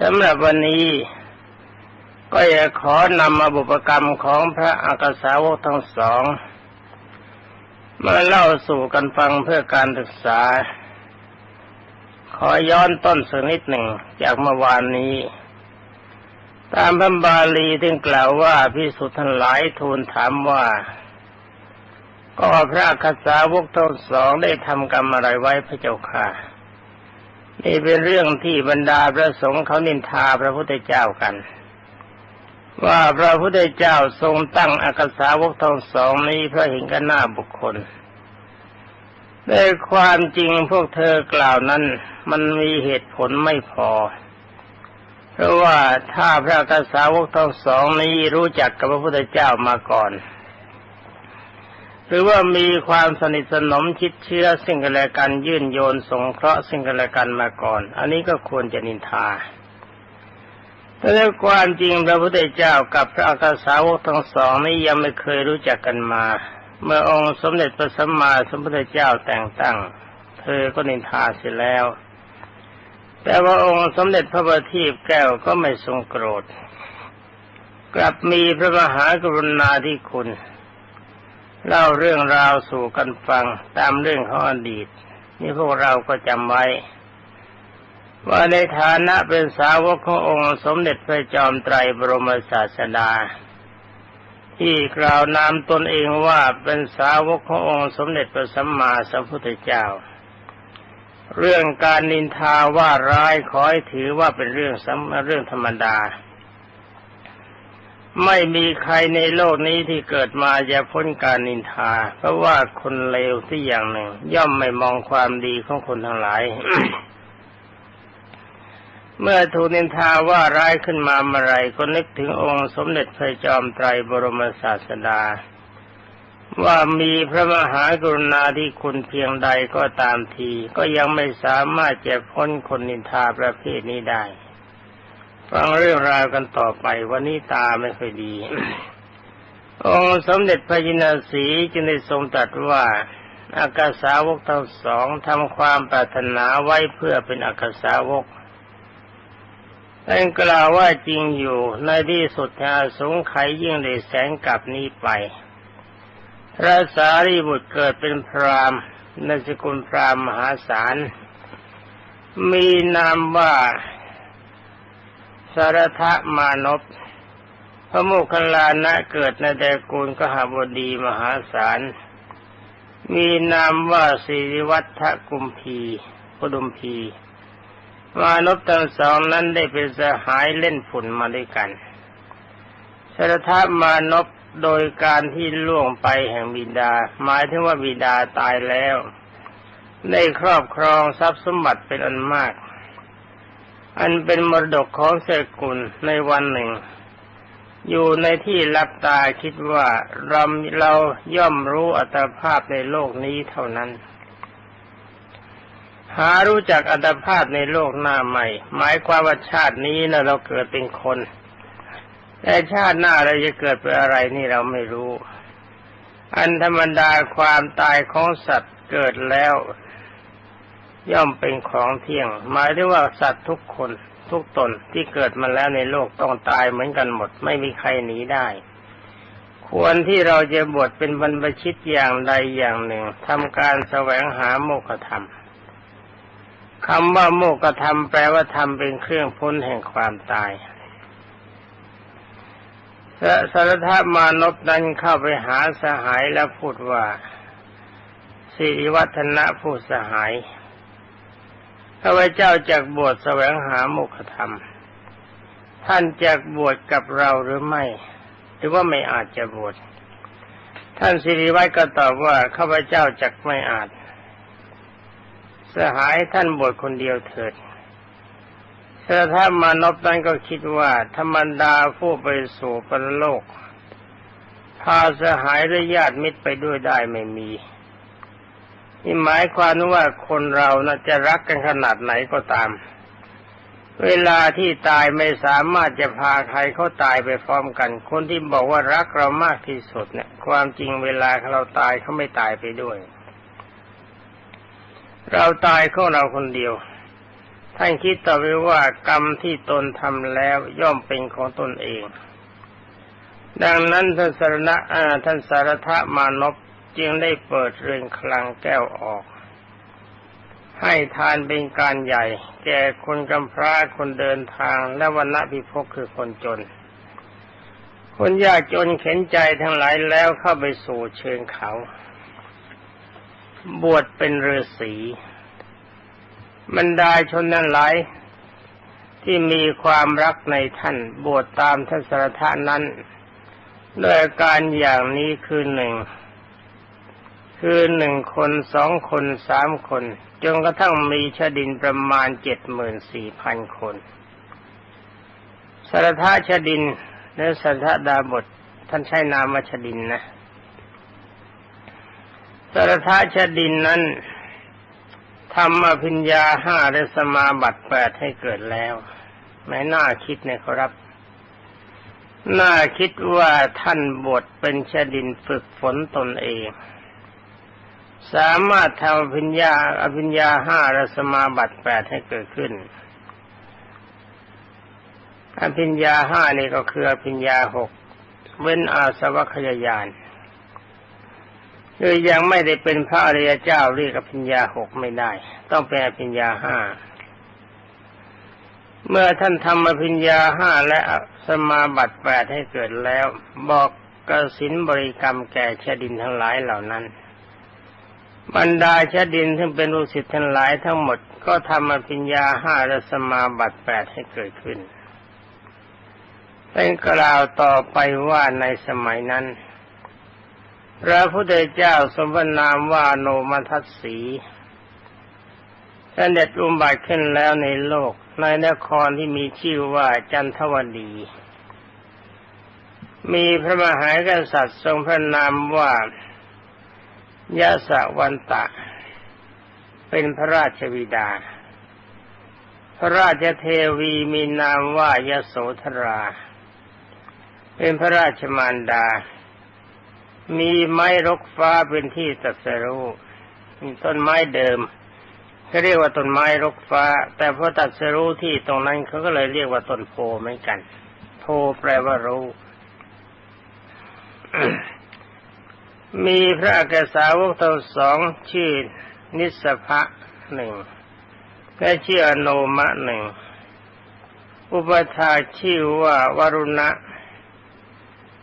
สำหรับวันนี้ ก็จะขอนำมาบุปกรรมของพระอากาสาวกทั้งสอง มาเล่าสู่กันฟังเพื่อการศึกษา ขอย้อนต้นสักนิดหนึ่งจากเมื่อวานนี้ ตามพระบาลีถึงกล่าวว่าพิสุทธิ์ทั้งหลายทูลถามว่า ก็พระคาสาวกทั้งสองได้ทำกรรมอะไรไว้พระเจ้าค่ะ นี่เป็นเรื่องที่บรรดาพระสงฆ์เขานินทาพระพุทธเจ้ากัน ว่าพระพุทธเจ้าทรงตั้งอากาสาวกทั้งสองนี้เพราะเห็นกันหน้าบุคคลในความจริงพวกเธอกล่าวนั้นมันมีเหตุผลไม่พอ เพราะว่าถ้าพระกษาวกทั้งสองนี้รู้จักกับพระพุทธเจ้ามาก่อน หรือว่ามีความสนิทสนมชิดเชื้อสิ่งกันและกันยื่นโยนสงเคราะห์สิ่งกันและกันมาก่อน อันนี้ก็ควรจะนินทาแต่ในความจริงพระพุทธเจ้ากับพระอากาสาวกทั้งสองนี้ยังไม่เคยรู้จักกันมา เมื่อองค์สมเด็จพระสัมมาสัมพุทธเจ้าแต่งตั้ง เธอก็นินทาเสียแล้ว แต่ว่าองค์สมเด็จพระบัณฑิตแก้วก็ไม่ทรงโกรธ กลับมีพระมหากรุณาธิคุณ เล่าเรื่องราวสู่กันฟังตามเรื่องของอดีต นี่พวกเราก็จำไว้ ว่าในฐานะเป็นสาวกขององค์สมเด็จพระจอมไตรบรมศาสดา ที่กล่าวนามตนเองว่าเป็นสาวกขององค์สมเด็จพระสัมมาสัมพุทธเจ้า เรื่องการนินทาว่าร้ายขอให้ถือว่าเป็นเรื่องสัมเรื่องธรรมดา ไม่มีใครในโลกนี้ที่เกิดมาจะพ้นการนินทา เพราะว่าคนเลวที่อย่างหนึ่ง ย่อมไม่มองความดีของคนทั้งหลาย เมื่อถูกนินทาว่าร้ายขึ้นมาเมื่อไรก็นึกถึงองค์สมเด็จพระจอมไตรบรมศาสดา ว่ามีพระมหากรุณาธิคุณเพียงใดก็ตามที ก็ยังไม่สามารถจะพ้นคนนินทาประเภทนี้ได้ ฟังเรื่องราวกันต่อไปวันนี้ตาไม่ค่อยดี องค์สมเด็จพระยินาสีจึงได้ทรงตรัสว่าอากาสาวกทั้งสองทำความปรารถนาไว้เพื่อเป็นอากาสาวกท่านกล่าวว่าจริงอยู่ในที่สุดอาสงไขยิ่งได้แสงกลับนี้ไปพระสารีบุตรเกิดเป็นพรามในสกุลพรามมหาศาล มีนามว่า สารทะมานพพระโมคคัลลานะเกิดในแดกูลกหบดีมหาศาล มีนามว่าสิริวัฒกุมพีพุดุมพีมานพทั้งสองนั้นได้เป็นสหายเล่นฝุ่นมาด้วยกันสารทะมานพโดยการที่ล่วงไปแห่งบิดา หมายถึงว่าบิดาตายแล้ว ได้ครอบครองทรัพย์สมบัติเป็นอันมาก อันเป็นมรดกของเสกุลในวันหนึ่ง อยู่ในที่ลับตาคิดว่าเราเราย่อมรู้อัตภาพในโลกนี้เท่านั้น หารู้จักอัตภาพในโลกหน้าใหม่ หมายความว่าชาตินี้นะเราเกิดเป็นคน แต่ชาติหน้าเราจะเกิดเป็นอะไรนี่เราไม่รู้ อันธรรมดาความตายของสัตว์เกิดแล้ว ย่อมเป็นของเที่ยง หมายถึงว่าสัตว์ทุกคนทุกตนที่เกิดมาแล้วในโลกต้องตายเหมือนกันหมด ไม่มีใครหนีได้ ควรที่เราจะบวชเป็นบรรพชิตอย่างใดอย่างหนึ่งทำการแสวงหาโมกธรรมคำว่าโมกธรรมแปลว่าธรรมเป็นเครื่องพ้นแห่งความตายสารธามานพนั้นเข้าไปหาสหายแล้วพูดว่าสิริวัฒนะผู้สหาย ข้าพเจ้าจากบวชแสวงหาโมุขธรรม ท่านจากบวชกับเราหรือไม่ หรือว่าไม่อาจจะบวชท่านสิริวัตรก็ตอบว่าข้าพเจ้าจักไม่อาจ สหายท่านบวชคนเดียวเถิดสถามานพนั้นก็คิดว่าธรรมดาผู้ไปสู่ปรโลก พาสหายและญาติมิตรไปด้วยได้ไม่มี นี่หมายความว่าคนเรานะจะรักกันขนาดไหนก็ตาม เวลาที่ตายไม่สามารถจะพาใครเขาตายไปพร้อมกัน คนที่บอกว่ารักเรามากที่สุดเนี่ย ความจริงเวลาเราตายเขาไม่ตายไปด้วย เราตายของเราคนเดียวท่านคิดต่อไปว่ากรรมที่ตนทำแล้วย่อมเป็นของตนเอง ดังนั้นท่านสารณะท่านสารทะมานพ จึงได้เปิดเรือนคลังแก้วออก ให้ทานเป็นการใหญ่ แก่คนกำพร้าคนเดินทางและวันณะพิภพคือคนจน คนยากจนเข็นใจทั้งหลายแล้วเข้าไปสู่เชิงเขา บวชเป็นฤาษีบรรดาชนนั้นหลายที่มีความรักในท่านบวชตามท่านสารทานั้นด้วยการอย่างนี้คือหนึ่ง คือหนึ่งคนสองคนสามคนจนกระทั่งมีชดินประมาณเจ็ดหมื่นสี่พันคนสารทาชดินและสารทดาบทท่านใช้นามชดินนะสารทาชดินนั้นทำอภิญญาห้าและสมาบัติแปดให้เกิดแล้วแม้น่าคิดนะครับ น่าคิดว่าท่านบทเป็นชดินฝึกฝนตนเอง สามารถทำอภิญญาอภิญญาห้าและสมาบัติแปดให้เกิดขึ้นอภิญญาห้านี่ก็คืออภิญญาหกเว้นอาสวัคยายานคือยังไม่ได้เป็นพระอริยเจ้าเรียกอภิญญาหกไม่ได้ ต้องเป็นอภิญญาห้าเมื่อท่านทำอภิญญาห้าและสมาบัติแปดให้เกิดแล้ว บอกกสินบริกรรมแก่ชดินทั้งหลายเหล่านั้น บรรดาชดินซึ่งเป็นลูกศิษย์ทั้งหลายทั้งหมดก็ทำอภิญญาห้าและสมาบัติแปดให้เกิดขึ้น เป็นกล่าวต่อไปว่าในสมัยนั้น พระพุทธเจ้าสมบนามว่าโนมัทัสสีเด็จอุบัติขึ้นแล้วในโลกในนครที่มีชื่อว่าจันทวดี มีพระมหากษัตริย์ทรงพระนามว่า ยะสะวันตะ เป็นพระราชวิดา พระราชเทวีมีนามว่ายโสธรา เป็นพระราชมารดา มีไม้รกฟ้าเป็นที่ตัดสรู้ต้นไม้เดิมเขาเรียกว่าต้นไม้รกฟ้า แต่พอตัดสรู้ที่ตรงนั้นเขาก็เลยเรียกว่าต้นโพเหมือนกัน โพแปลว่ารู้ มีพระอักษาวกทั้งสองชื่อนิสภะหนึ่งและชื่ออโนมะหนึ่ง อุปถาชื่อว่าวรุณะ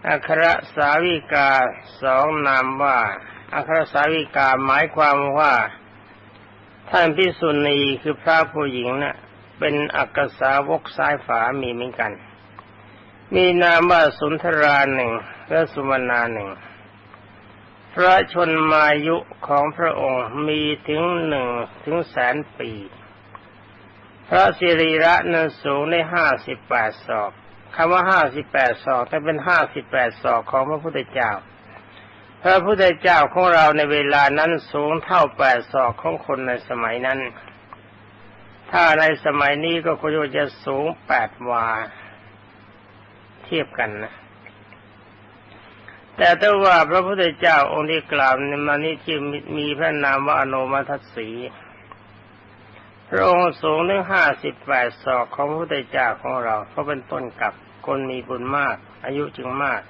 อัครสาวิกาสองนามว่า อัครสาวิกาหมายความว่า ท่านพิสุณีคือพระผู้หญิงนะ่ะ เป็นอักษาวกซ้ายฝามีเหมือนกัน มีนามว่าสุนทราหนึ่งและสุวรรณาหนึ่ง พระชนมายุของพระองค์มีถึงหนึ่งถึงแสนปี พระสิริระนั้นสูงในห้าสิบแปดศอกคำว่าห้าสิบแปดศอกแต่เป็นห้าสิบแปดศอกของพระพุทธเจ้า พระพุทธเจ้าของเราในเวลานั้นสูงเท่าแปดศอกของคนในสมัยนั้น ถ้าในสมัยนี้ก็ควรจะสูงแปดวา เทียบกันนะ แต่ถ้าว่าพระพุทธเจ้าองค์ที่กล่าวในมานี้ที่มีพระนามว่าอนุมัติสีพระองค์สูงถึงห้าสิบแปดศอกของพระพุทธเจ้าของเราเพราะเป็นต้นกับคนมีบุญมาก อายุจึงมาก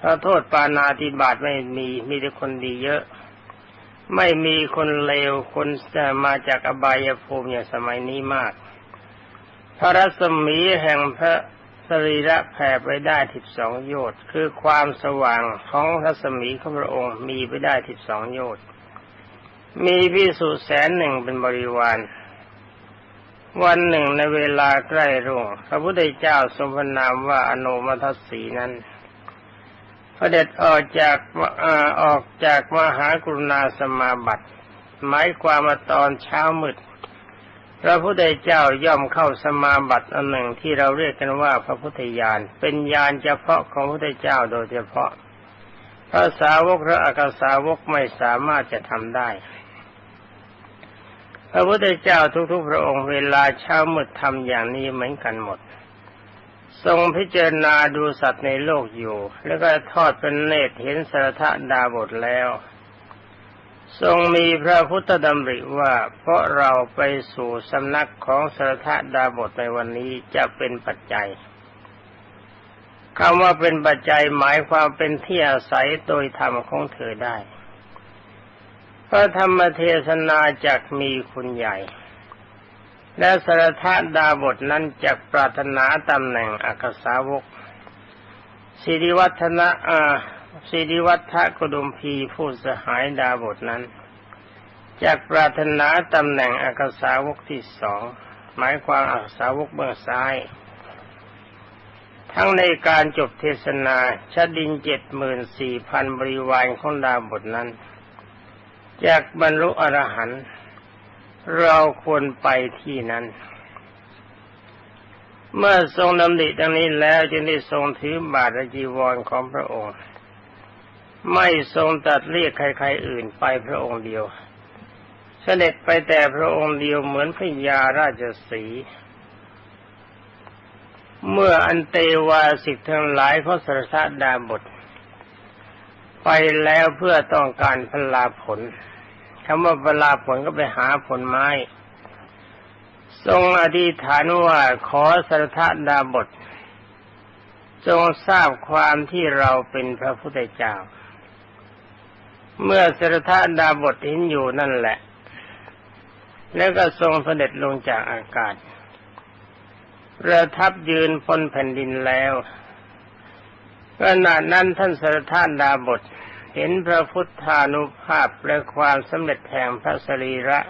พระโทษปานาติบาตไม่มีมีแต่คนดีเยอะ ไม่มีคนเลวคนจะมาจากอบายภูมิอย่างสมัยนี้มาก พระรัศมีแห่งพระ สรีระแผ่ไปได้ทิบสองโยชน์คือความสว่างของรัศมีของพระองค์มีไปได้ทิบสองโยชน์มีพิสุแสนหนึ่งเป็นบริวาร วันหนึ่งในเวลาใกล้รุ่งพระพุทธเจ้าทรงพนามว่าอนุมัติสีนั้นพระเด็จออกจากออกจากมหากรุณาสมาบัติหมายความมาตอนเช้ามืด พระพุทธเจ้าย่อมเข้าสมาบัติอันหนึ่งที่เราเรียกกันว่าพระพุทธญาณเป็นญาณเฉพาะของพระพุทธเจ้าโดยเฉพาะพระสาวกพระอักษาวกไม่สามารถจะทำได้ พระพุทธเจ้าทุกๆ พระองค์เวลาเช้ามืดทำอย่างนี้เหมือนกันหมด ทรงพิจารณาดูสัตว์ในโลกอยู่ แล้วก็ทอดเป็นเนตรเห็นสารทะดาบทแล้ว ทรงมีพระพุทธดำริว่าเพราะเราไปสู่สำนักของสรทดาบทในวันนี้จะเป็นปัจจัยคำว่าเป็นปัจจัยหมายความเป็นที่อาศัยโดยธรรมของเธอได้พระธรรมเทศนาจักมีคุณใหญ่ และสรทดาบทนั้นจักปรารถนาตำแหน่งอักษาวกสิริวัฒนะอา สิริวัฒน์กดุมพีผู้สหายดาบทนั้นจากปรารถนาตำแหน่งอักษาวกที่สองหมายความอักษาวกเบื้องซ้าย ทั้งในการจบเทศนาชดินเจ็ดหมื่นสี่พันบริวารของดาบทนั้นจากบรรลุอรหันต์เราควรไปที่นั้น เมื่อทรงดำริดังนี้แล้วจึงได้ทรงถือบาทจีวรของพระองค์ ไม่ทรงตัดเรียกใครๆอื่นไปพระองค์เดียว เสด็จไปแต่พระองค์เดียวเหมือนพญาราชสีเมื่ออันเตวาสิกทั้งหลายเขาสรสดาบท ไปแล้วเพื่อต้องการพลาผลคำว่าพลาผลก็ไปหาผลไม้ ทรงอธิษฐานว่าขอสรทดาบท จงทราบความที่เราเป็นพระพุทธเจ้า เมื่อสรทดาบทเห็นอยู่นั่นแหละ แล้วก็ทรงเสด็จลงจากอากาศประทับยืนพ้นแผ่นดินแล้วขณะนั้นท่านสรทานดาบท เห็นพระพุทธานุภาพและความสำเร็จแห่งพระสรีระ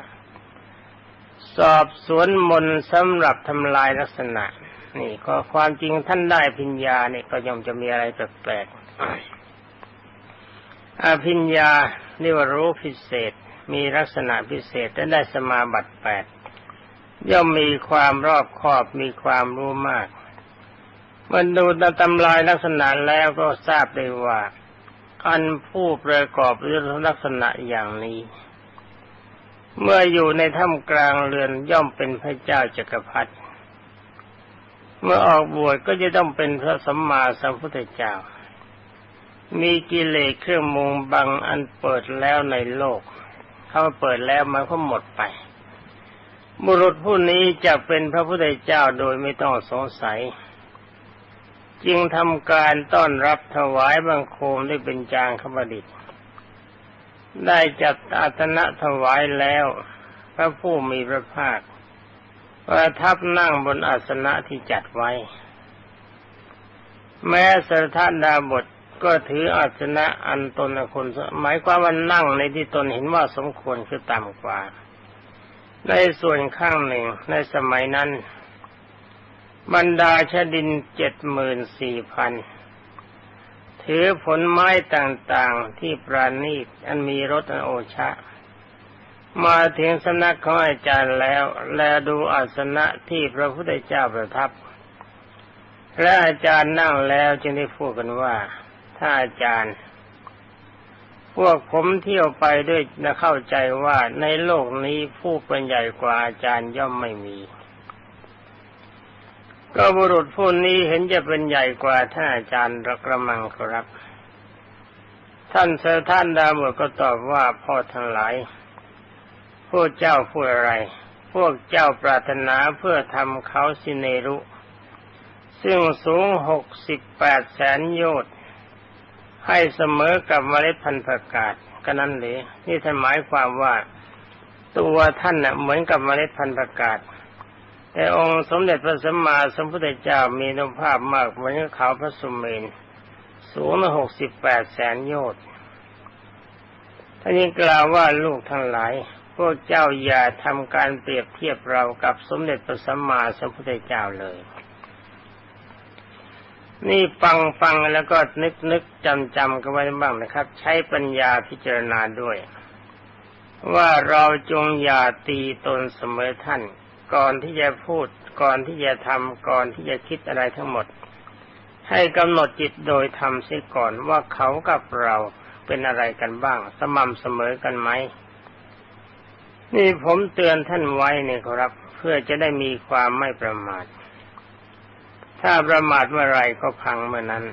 สอบสวนมนสำหรับทำลายลักษณะ นี่ก็ความจริงท่านได้พิญญาเนี่ยก็ย่อมจะมีอะไรแปลกๆ อภิญญาเรียวรู้พิเศษมีลักษณะพิเศษและได้สมาบัติแปดย่อมมีความรอบคอบมีความรู้มากเมื่อดูตำลายลักษณะแล้วก็ทราบได้ว่า อันผู้ประกอบด้วยลักษณะอย่างนี้ เมื่ออยู่ในถ้ำกลางเรือนย่อมเป็นพระเจ้าจักรพรรดิเมื่อออกบวชก็จะต้องเป็นพระสัมมาสัมพุทธเจ้า มีกิเลสเครื่องมุงบังอันเปิดแล้วในโลก เขาเปิดแล้วมันก็หมดไป บุรุษผู้นี้จะเป็นพระพุทธเจ้าโดยไม่ต้องสงสัย จึงทำการต้อนรับถวายบังคมได้เป็นจางขบดิษฐ์ได้จัดอาตนะถวายแล้ว พระผู้มีพระภาคประทับนั่งบนอาสนะที่จัดไว้ แม้สรทดาบท ก็ถืออาสนะอันตนคนหมายความว่านั่งในที่ตนเห็นว่าสมควรคือต่ำกว่า ในส่วนข้างหนึ่งในสมัยนั้น บรรดาชดินเจ็ดหมื่นสี่พันถือผลไม้ต่างๆที่ปราณีตอันมีรสโอชะ มาถึงสำนักของอาจารย์แล้ว แลดูอาสนะที่พระพุทธเจ้าประทับ และอาจารย์นั่งแล้วจึงได้พูดกันว่า ถ้านอาจารย์ พวกผมเที่ยวไปด้วยนะเข้าใจว่าในโลกนี้ผู้เป็นใหญ่กว่าอาจารย์ย่อมไม่มี ก็บุรุษผู้นี้เห็นจะเป็นใหญ่กว่าท่านอาจารย์ระกระมังครับ ท่านเสอท่านดาบทก็ตอบว่าพ่อทั้งหลาย พวกเจ้าพูดอะไร พวกเจ้าปรารถนาเพื่อทำเขาสิเนรุซึ่งสูงหกสิบแปดแสนโยชน์ ให้เสมอกับเมล็ดพันธุ์ผักกาดก็นั้นเลยนี่ท่านหมายความว่าตัวท่านน่ะเหมือนกับเมล็ดพันธุ์ผักกาดแต่องค์สมเด็จพระสัมมาสัมพุทธเจ้ามีนุภาพมากเหมือนเขาพระสุเมนสูงหกสิบแปดแสนโยชน์ท่านนี้กล่าวว่าลูกทั้งหลาย พวกเจ้าอย่าทำการเปรียบเทียบเรากับสมเด็จพระสัมมาสัมพุทธเจ้าเลย นี่ฟังฟังแล้วก็นึกนึกจำจำกันไว้บ้างนะครับ ใช้ปัญญาพิจารณาด้วย ว่าเราจงอย่าตีตนเสมอท่าน ก่อนที่จะพูด ก่อนที่จะทำก่อนที่จะคิดอะไรทั้งหมด ให้กำหนดจิตโดยทำเสียก่อนว่าเขากับเราเป็นอะไรกันบ้าง สม่ำเสมอกันไหมนี่ผมเตือนท่านไว้เนี่ยครับ เพื่อจะได้มีความไม่ประมาท ถ้าประมาทเมื่อไรก็พังเมื่อนั้น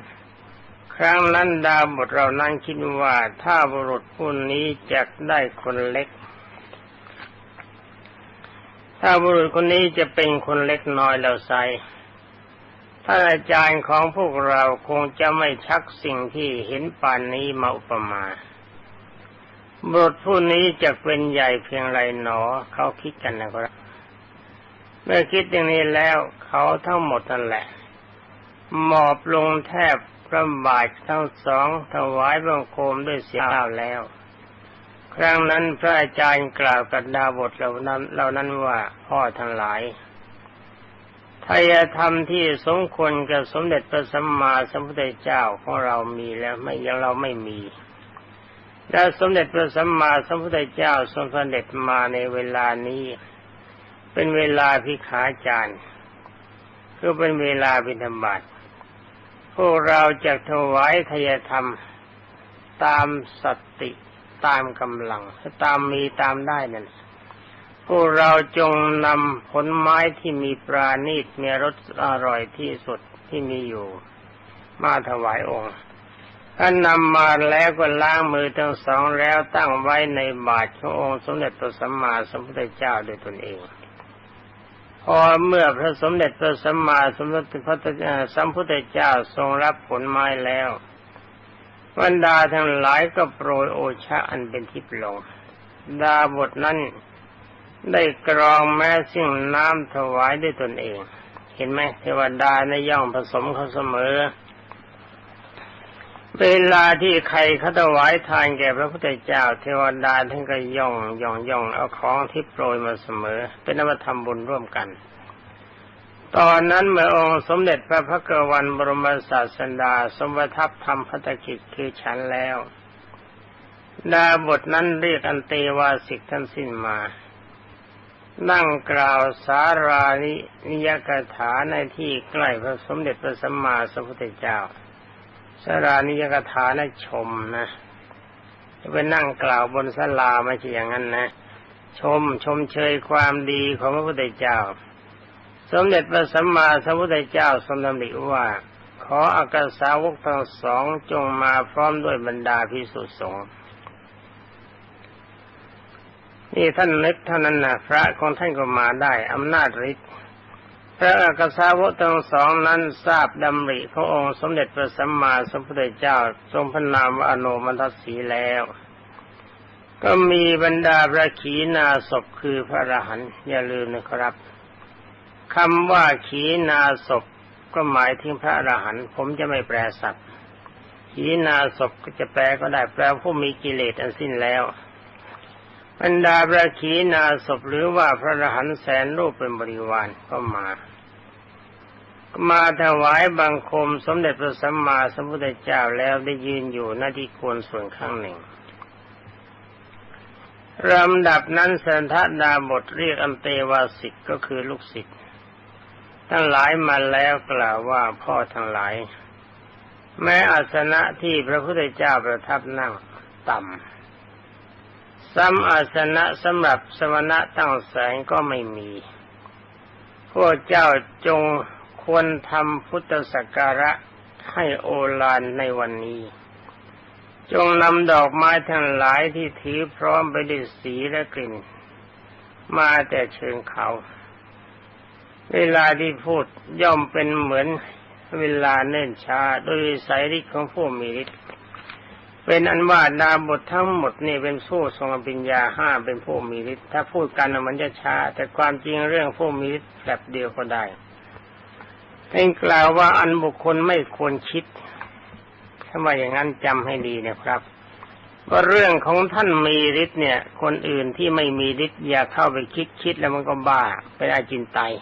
ครั้งนั้นดาวบทเรานั้นคิดว่าถ้าบุรุษผู้นี้จะได้คนเล็ก ถ้าบุรุษคนนี้จะเป็นคนเล็กน้อยแล้วไซท่านอาจารย์ของพวกเราคงจะไม่ชักสิ่งที่เห็นป่านนี้มาอุปมาบทผู้นี้จะเป็นใหญ่เพียงไรหนอ เขาคิดกันนะครับ เมื่อคิดอย่างนี้แล้วเขาทั้งหมดนั่นแหละ หมอบลงแทบพระบาททั้งสองถวายบังคมด้วยเสียงแล้ว ครั้งนั้นพระอาจารย์กล่าวกับดาบทเหล่านั้นเหล่านั้นว่าพ่อทั้งหลายทายธรรมที่สมควรกับสมเด็จพระสัมมาสัมพุทธเจ้าของเรามีแล้วไม่ยังเราไม่มีและสมเด็จพระสัมมาสัมพุทธเจ้าทรงเสด็จมาในเวลานี้ เป็นเวลาพิขาจารย์คือเป็นเวลาบิณฑบาต พวกเราจะถวายทายธรรม ตามสติตามกำลังตามมีตามได้นั่นพวกเราจงนำผลไม้ที่มีปราณีตมีรสอร่อยที่สุดที่มีอยู่ มาถวายองค์ท่านนำมาแล้วก็ล้างมือทั้งสองแล้วตั้งไว้ในบาตรขององค์สมเด็จพระสัมมาสัมพุทธเจ้าด้วยตนเอง พอเมื่อพระสมเด็จพระสัมมาสัมพุทธสัมพุทธเจ้าทรงรับผลไม้แล้วบรรดาทั้งหลายก็โปรยโอชะอันเป็นทิพย์ลง ดาบทนั้นได้กรองแม้สิ่งน้ำถวายด้วยตนเอง เห็นไหมเทวดาในย่องผสมเขาเสมอ เวลาที่ใครเขาถวายทานแก่พระพุทธเจ้า เทวดาท่านก็ย่องย่องย่องเอาของที่โปรยมาเสมอ เป็นนวัธรรมบุญร่วมกัน ตอนนั้นเมื่อองค์สมเด็จพระพักวันบรมศาสดา สมบัติทำพัฒกิจคือฉันแล้วดาบทนั้นเรียกอันเตวาสิกท่านสิ้นมา นั่งกล่าวสารานินิยกถาในที่ใกล้พระสมเด็จพระสัมมาสัมพุทธเจ้า สารานิยกถานะชมนะจะไปนั่งกล่าวบนสลาไม่ใช่อย่างนั้นนะ ชมชมเชยความดีของพระพุทธเจ้า สมเด็จพระสัมมาสัมพุทธเจ้าทรงดำริว่าขออากาสาวกทั้งสองจงมาพร้อมด้วยบรรดาพิสุสงฆ์นี่ท่านนึกเท่านั้นนะพระของท่านก็มาได้อำนาจฤทธิ์ ระอักษาวกทั้งสองนั้นทราบดำริพระองค์สมเด็จพระสัมมาสัมพุทธเจ้าทรงพระนามว่าอนุมันทสีแล้ว ก็มีบรรดาพระขีณาศพคือพระอรหันต์อย่าลืมนะครับคำว่าขีณาศพก็หมายถึงพระอรหันต์ผมจะไม่แปลสัตว์ขีณาศพก็จะแปลก็ได้แปลผู้มีกิเลสอันสิ้นแล้วบรรดาพระขีณาศพหรือว่าพระอรหันต์แสนรูปเป็นบริวารก็มา มาถวายบังคมสมเด็จพระสัมมาสัมพุทธเจ้าแล้วได้ยืนอยู่หน้าที่ควรส่วนข้างหนึ่งลำดับนั้นสันทดาบทเรียกอันเตวาสิกก็คือลูกศิษย์ทั้งหลายมาแล้วกล่าวว่าพ่อทั้งหลาย แม้อาสนะที่พระพุทธเจ้าประทับนั่งต่ำซ้ำอาสนะสำหรับสมณะตั้งแสงก็ไม่มี พวกเจ้าจง ควรทำพุทธสักการะให้โอฬารในวันนี้ จงนำดอกไม้ทั้งหลายที่ถือพร้อมไปด้วยสีและกลิ่น มาแต่เชิงเขา เวลาที่พูดย่อมเป็นเหมือนเวลาเนิ่นช้าโดยสายฤทธิ์ของผู้มีฤทธิ์เป็นอันว่าดาบททั้งหมดนี่เป็นผู้ทรงปัญญาห้าเป็นผู้มีฤทธิ์ถ้าพูดกันมันจะช้า แต่ความจริงเรื่องผู้มีฤทธิ์แบบเดียวก็ได้ ท่านกล่าวว่าอันบุคคลไม่ควรคิดถ้าว่อย่างนั้นจำให้ดีนะครับว่าเรื่องของท่านมีฤทธิ์เนี่ย คนอื่นที่ไม่มีฤทธิ์อย่าเข้าไปคิดคิดแล้วมันก็บ้าเป็นอาจินไตย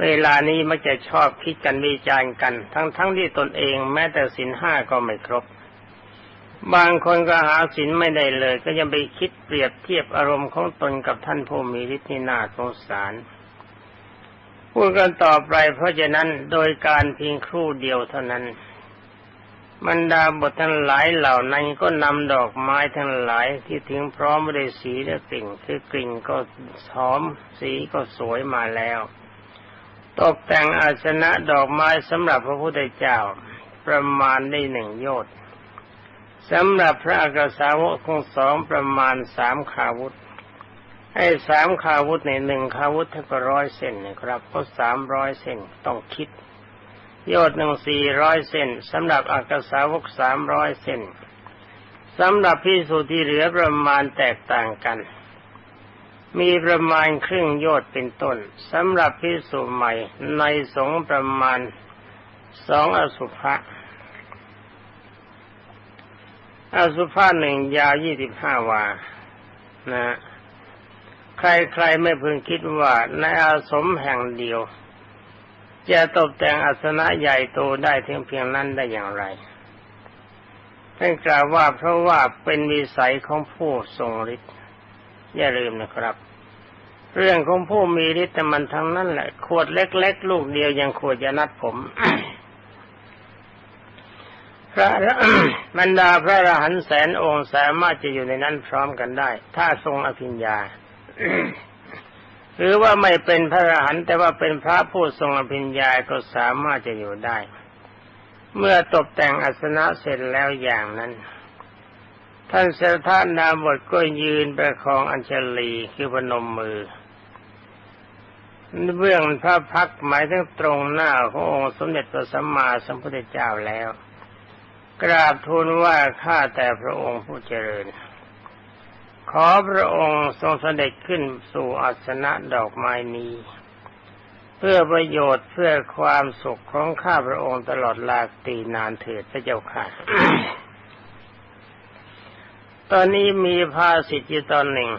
เวลานี้มักจะชอบคิดกันวิจารณ์กัน ทั้งๆทที่ตนเองแม้แต่สินห้าก็ไม่ครบบางคนก็หาสินไม่ได้เลย ก็ยังไปคิดเปรียบเทียบอารมณ์ของตนกับท่านผู้มีฤทธิ์น่าสงสาร พูดกันต่อไปเพราะฉะนั้นโดยการเพียงครู่เดียวเท่านั้นบรรดาบททั้งหลายเหล่านั้นก็นำดอกไม้ทั้งหลายที่ถึงพร้อมด้วยสีและกลิ่นคือกลิ่นก็หอมสีก็สวยมาแล้ว ตกแต่งอาสนะดอกไม้สำหรับพระพุทธเจ้าประมาณได้หนึ่งโยชน์สำหรับพระอักษาวกคงสองประมาณสามขาวุธ ให้สามขาวุธในหนึ่งขาวุธเท่ากับร้อยเส้นนะครับก็สามร้อยเส้นต้องคิดยอดหนึ่งสี่ร้อยเส้นสำหรับอักษาวกสามร้อยเส้นสำหรับพิสูจน์ที่เหลือประมาณแตกต่างกัน มีประมาณครึ่งยอดเป็นต้นสำหรับพิสูจน์ใหม่ในสงประมาณสองอสุภะอสุภะหนึ่งยาวยี่สิบห้าวานะ ใครๆไม่พึงคิดว่าในอาสมแห่งเดียว จะตกแต่งอาสนะใหญ่โตได้ถึงเพียงนั้นได้อย่างไรท่านกล่าวว่าเพราะว่าเป็นวิสัยของผู้ทรงฤทธิ์อย่าลืมนะครับ เรื่องของผู้มีฤทธิ์มันทั้งนั้นแหละ ขวดเล็ก ๆ ลูกเดียวยังขวดจะนัดผมพระบรรดาพระอรหันต์แสนองค์สามารถจะอยู่ในนั้นพร้อมกันได้ ถ้าทรงอภิญญา หรือว่าไม่เป็นพระอรหันต์แต่ว่าเป็นพระผู้ทรงอภิญญาก็สามารถจะอยู่ได้ เมื่อตกแต่งอัสนะเสร็จแล้วอย่างนั้น ท่านเสถานาบทก็ยืนประคองอัญชลีคือพนมมือเบื้องพระพักหมายถึงตรงหน้าขององค์สมเด็จพระสัมมาสัมพุทธเจ้าแล้ว กราบทูลว่าข้าแต่พระองค์ผู้เจริญ ขอพระองค์ทรงเสด็จขึ้นสู่อาสนะดอกไม้นี้ เพื่อประโยชน์เพื่อความสุขของข้าพระองค์ตลอดลาตีนานเถิดพระเจ้าค่ะ ตอนนี้มีภาสิทธิตอนหนึ่ง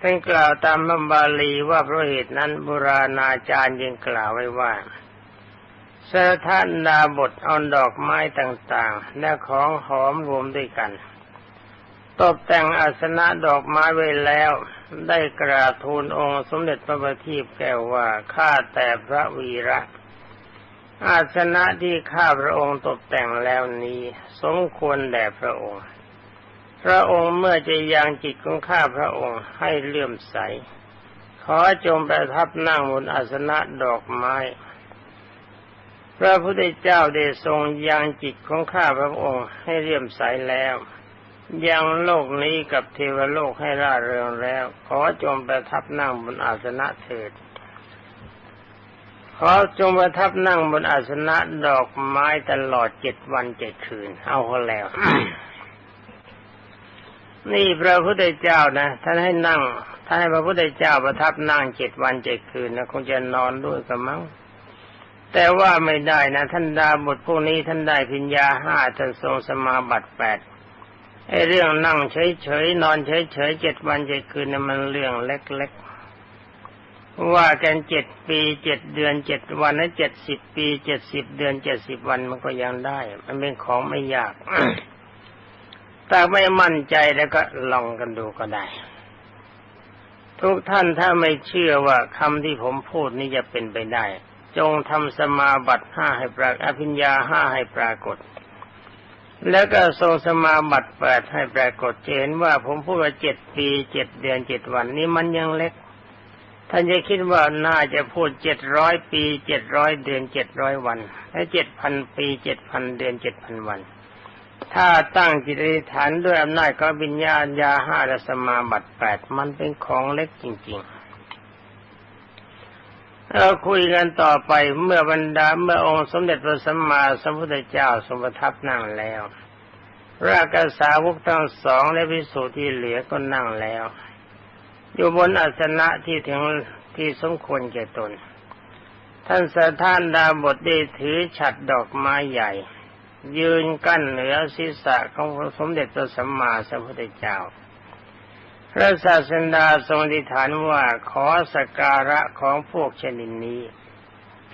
ท่านกล่าวตามบัมบาลีว่าเพราะเหตุนั้นบุราณาจารย์ยังกล่าวไว้ว่าสถานนาบทเอาดอกไม้ต่างๆ และของหอมรวมด้วยกัน ตกแต่งอาสนะดอกไม้ไว้แล้ว ได้กราบทูลองค์สมเด็จพระบัณฑิตแก้วว่าข้าแต่พระวีระ อาสนะที่ข้าพระองค์ตกแต่งแล้วนี้ สมควรแด่พระองค์ พระองค์เมื่อจะยังจิตของข้าพระองค์ให้เลื่อมใส ขอจงประทับนั่งบนอาสนะดอกไม้พระพุทธเจ้าได้ทรงยังจิตของข้าพระองค์ให้เรียมใสแล้ว ยังโลกนี้กับเทวโลกให้ร่าเริงแล้ว ขอจงประทับนั่งบนอาสนะเถิดขอจงประทับนั่งบนอาสนะดอกไม้ตลอดเจ็ดวันเจ็ดคืน เอาเขาแล้ว นี่พระพุทธเจ้านะท่านให้นั่งท่านให้พระพุทธเจ้าประทับนั่งเจ็ดวันเจ็ดคืนนะคงจะนอนด้วยกันมั้งแต่ว่าไม่ได้นะ ท่านดาบทพวกนี้ท่านได้พิญญาห้าท่านทรงสมาบัติแปด ไอ้เรื่องนั่งเฉยๆนอนเฉยๆเจ็ดวันเจ็ดคืนนี่มันเรื่องเล็กๆว่ากันเจ็ดปีเจ็ดเดือนเจ็ดวันนั้นเจ็ดสิบปีเจ็ดสิบเดือนเจ็ดสิบวันมันก็ยังได้ มันเป็นของไม่ยากแต่ไม่มั่นใจแล้วก็ลองกันดูก็ได้ ทุกท่านถ้าไม่เชื่อว่าคำที่ผมพูดนี้จะเป็นไปได้ จงทำสมาบัติห้าให้ปรากอภิญญาห้าให้ปรากฏ แล้วก็ทรงสมาบัติแปดให้ปรากฏเห็นว่าผมพูดว่าเจ็ดปีเจ็ดเดือนเจ็ดวันนี้มันยังเล็ก ท่านจะคิดว่าน่าจะพูดเจ็ดร้อยปีเจ็ดร้อยเดือนเจ็ดร้อยวันและเจ็ดพันปีเจ็ดพันเดือนเจ็ดพันวัน ถ้าตั้งจิตนิฐานด้วยอำนาจก็บิญญาญาห้าและสมาบัติแปดมันเป็นของเล็กจริง ๆ เราคุยกันต่อไปเมื่อบรรดาเมื่อองค์สมเด็จพระสัมมาสัมพุทธเจ้าทรงประทับนั่งแล้วระกษาวกทั้งสองและพิสุที่เหลือก็นั่งแล้ว อยู่บนอาสนะที่ถึงที่สมควรแก่ตน ท่านสถานดาบทได้ถือฉัดดอกไม้ใหญ่ ยืนกั้นเหนือศีรษะของสมเด็จพระสัมมาสัมพุทธเจ้า พระศาสดาทรงดิฐานว่าขอสการะของพวกชนิดนี้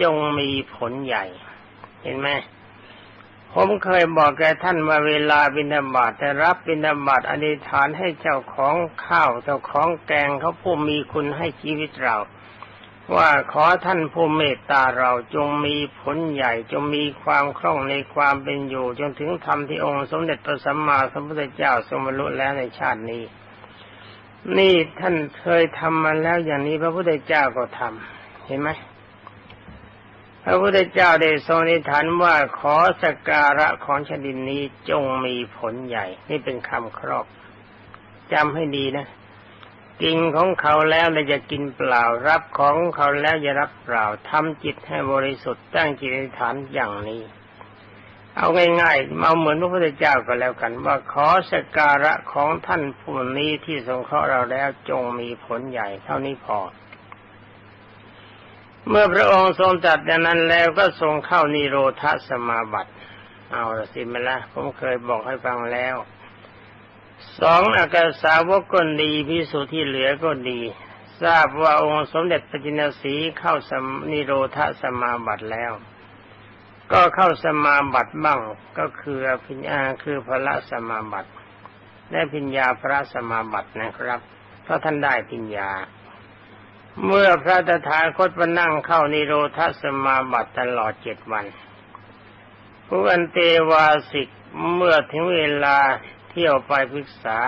จงมีผลใหญ่ เห็นไหมผมเคยบอกแกท่านว่าเวลาบินาบาตแต่รับบินาบาตอธิษฐานให้เจ้าของข้าวเจ้าของแกงเขาผู้มีคุณให้ชีวิตเรา ว่าขอท่านผู้เมตตาเราจงมีผลใหญ่ จงมีความคล่องในความเป็นอยู่ จนถึงธรรมที่องค์สมเด็จพระสัมมาสัมพุทธเจ้าทรงบรรลุแล้วในชาตินี้ นี่ท่านเคยทำมาแล้วอย่างนี้พระพุทธเจ้าก็ทำเห็นไหมพระพุทธเจ้าได้ทรงนิฐานว่าขอสการะของชดินนี้จงมีผลใหญ่ นี่เป็นคำครอบจำให้ดีนะกินของเขาแล้วเราจะกินเปล่า รับของเขาแล้วจะรับเปล่าทำจิตให้บริสุทธิ์ตั้งจิตอธิฐานอย่างนี้ เอาง่ายๆเอาเหมือนพระพุทธเจ้าก็แล้วกันว่าขอสกการะของท่านผู้นี้ที่สงเคราะห์เราแล้วจงมีผลใหญ่เท่านี้พอ เมื่อพระองค์ทรงจัดอย่างนั้นแล้วก็ทรงเข้านิโรธสมาบัติ เอาละสิมาละผมเคยบอกให้ฟังแล้วสองอากาสาวกก็ดีพิสุที่เหลือก็ดี ทราบว่าองค์สมเด็จพระจินสีเข้าสมนิโรธสมาบัติแล้ว ก็เข้าสมาบัติบ้างก็คืออภิญญาคือพระสมาบัติและพิญญาพระสมาบัตินะครับเพราะท่านได้พิญญา เมื่อพระตถาคตมานั่งเข้านิโรธสมาบัติตลอดเจ็ดวันผู้อันเตวาสิกเมื่อถึงเวลาเที่ยวไปปรึกษา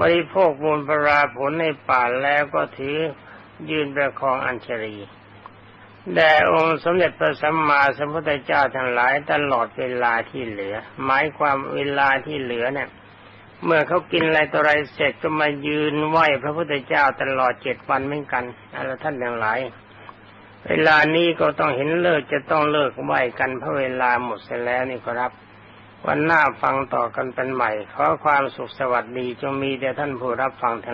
บริโภคมูลปราผลในป่าแล้วก็ถือยืนประคองอัญชรี แด่องค์สมเด็จพระสัมมาสัมพุทธเจ้าทั้งหลายตลอดเวลาที่เหลือ หมายความเวลาที่เหลือเนี่ย เมื่อเขากินอะไรต่ออะไรเสร็จก็มายืนไหวพระพุทธเจ้าตลอดเจ็ดวันเหมือนกันอะไรท่านทั้งหลาย เวลานี้ก็ต้องเห็นเลิกจะต้องเลิกไหวกันเพราะเวลาหมดเสียแล้วนี่ครับ วันหน้าฟังต่อกันเป็นใหม่ ขอความสุขสวัสดีจงมีแด่ท่านผู้รับฟังทั้ง